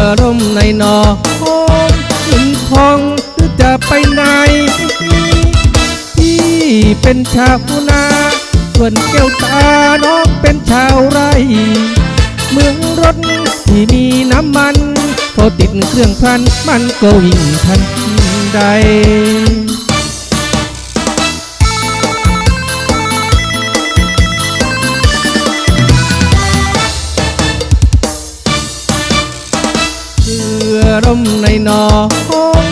อร่มในนอโอ้งินทองหรือจะไปไหนพี่เป็นชาวนาส่วนแก้วตาน้องเป็นชาวไร่เมืองรถที่มีน้ำมัน พอติดเครื่องพันมันก็วิ่งทันใด มในหนอห้อง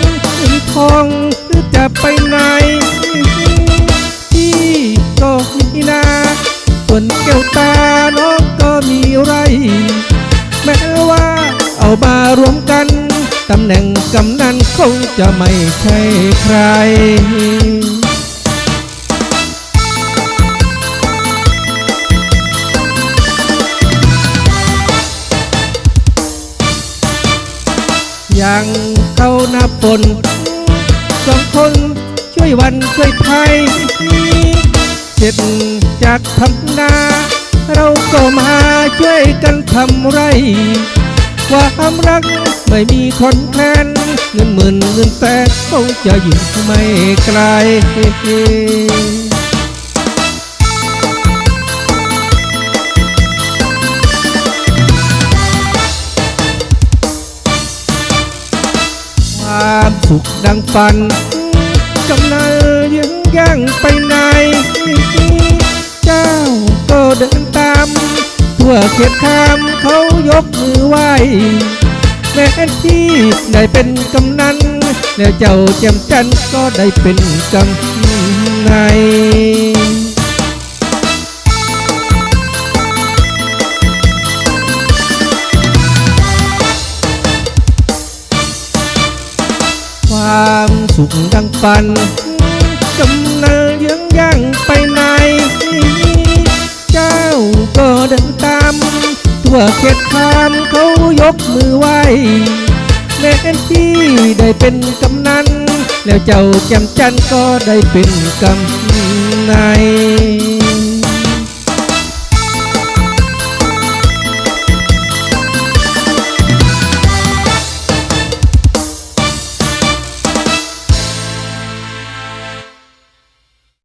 ทองหรือจะไปไหนที่ก็มีนาส่วนแก้วตาน้องก็มีไร แม้ว่าเอามารวมกัน ตำแหน่งกำนันคงจะไม่ใช่ใคร ยังเข้าหน้าฝนสองคนช่วยวันช่วยภัยเสร็จจากทำนาเราก็มาช่วยกันทำไรความรักไม่มีคนแทนเงินหมื่นเงินแสนคงจะอยู่ไม่ไกล ความสุขดังฝันกำนันยังย่างไปไหน เจ้าก็เดินตามทั่วเขตคามเขายกมือไหวแม้ที่ได้เป็นกำนันแล้วเจ้าแจ่มจันทร์ก็ได้เป็นกำในามสุขดังปันกำนันยังย่างไปไหน เจ้าก็เดินตาม ทั่วเขตคามเขายกมือไหวแม้ที่ได้เป็นกำนัน แล้วเจ้าแจ่มจันทร์ก็ได้เป็นกำใน